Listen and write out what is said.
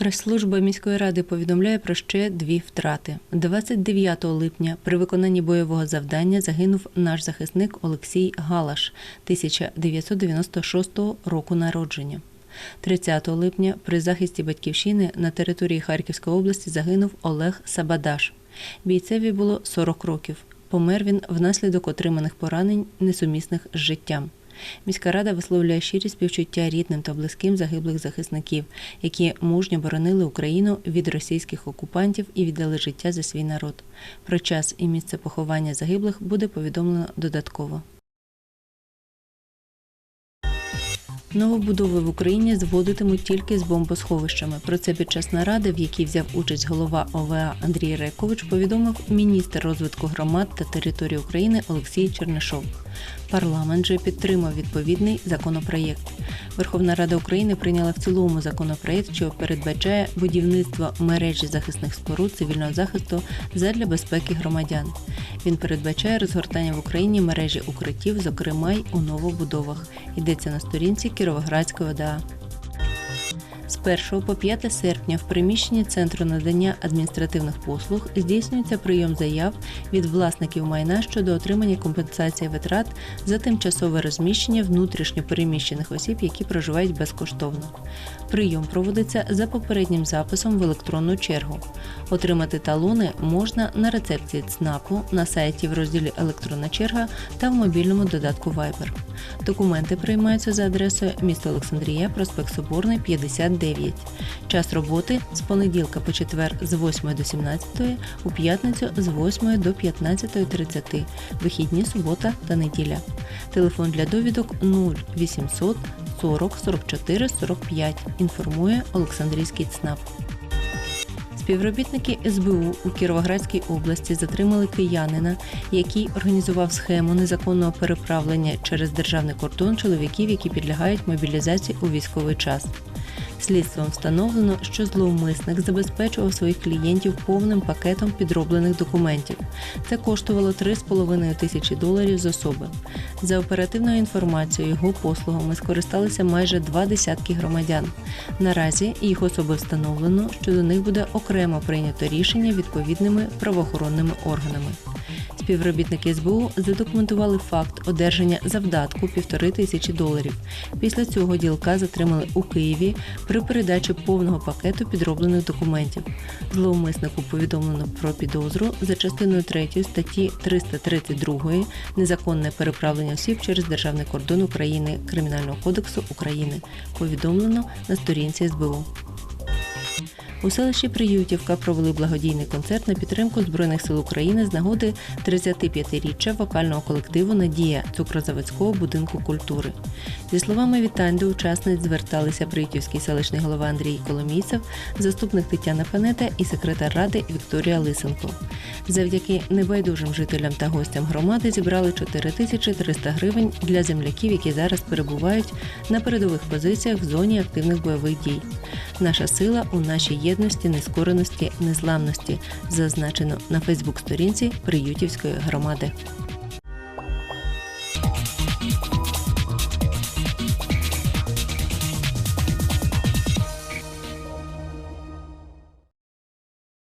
Прес-служба міської ради повідомляє про ще дві втрати. 29 липня при виконанні бойового завдання загинув наш захисник Олексій Галаш 1996 року народження. 30 липня при захисті батьківщини на території Харківської області загинув Олег Сабадаш. Бійцеві було 40 років. Помер він внаслідок отриманих поранень, несумісних з життям. Міська рада висловлює щирі співчуття рідним та близьким загиблих захисників, які мужньо боронили Україну від російських окупантів і віддали життя за свій народ. Про час і місце поховання загиблих буде повідомлено додатково. Новобудови в Україні зводитимуть тільки з бомбосховищами. Про це під час наради, в якій взяв участь голова ОВА Андрій Рекович, повідомив міністр розвитку громад та території України Олексій Чернишов. Парламент же підтримав відповідний законопроєкт. Верховна Рада України прийняла в цілому законопроект, що передбачає будівництво мережі захисних споруд цивільного захисту задля безпеки громадян. Він передбачає розгортання в Україні мережі укриттів, зокрема й у новобудовах. Йдеться на сторінці Кіровоградської ОДА. З 1 по 5 серпня в приміщенні Центру надання адміністративних послуг здійснюється прийом заяв від власників майна щодо отримання компенсації витрат за тимчасове розміщення внутрішньо переміщених осіб, які проживають безкоштовно. Прийом проводиться за попереднім записом в електронну чергу. Отримати талони можна на рецепції ЦНАПу, на сайті в розділі Електронна черга та в мобільному додатку Viber. Документи приймаються за адресою місто Олександрія, проспект Соборний, 59. Час роботи з понеділка по четвер з 8 до 17, у п'ятницю з 8 до 15.30, вихідні субота та неділя. Телефон для довідок 0800 40 44 45. Інформує Олександрійський ЦНАП. Співробітники СБУ у Кіровоградській області затримали киянина, який організував схему незаконного переправлення через державний кордон чоловіків, які підлягають мобілізації у військовий час. Слідством встановлено, що зловмисник забезпечував своїх клієнтів повним пакетом підроблених документів. Це коштувало 3,5 тисячі доларів з особи. За оперативною інформацією, його послугами скористалися майже два десятки громадян. Наразі їх особи встановлено, що до них буде окремо прийнято рішення відповідними правоохоронними органами. Співробітники СБУ задокументували факт одержання завдатку півтори тисячі доларів. Після цього ділка затримали у Києві при передачі повного пакету підроблених документів. Зловмиснику повідомлено про підозру за частиною 3 статті 332 незаконне переправлення осіб через державний кордон України Кримінального кодексу України. Повідомлено на сторінці СБУ. У селищі Приютівка провели благодійний концерт на підтримку Збройних сил України з нагоди 35-річчя вокального колективу Надія цукрозаводського будинку культури. Зі словами вітань до учасниць зверталися Приютівський селищний голова Андрій Коломійцев, заступник Тетяна Панета і секретар ради Вікторія Лисенко. Завдяки небайдужим жителям та гостям громади зібрали 4300 гривень для земляків, які зараз перебувають на передових позиціях в зоні активних бойових дій. Наша сила у нашій єдності, нескореності, незламності, зазначено на Фейсбук-сторінці Приютівської громади.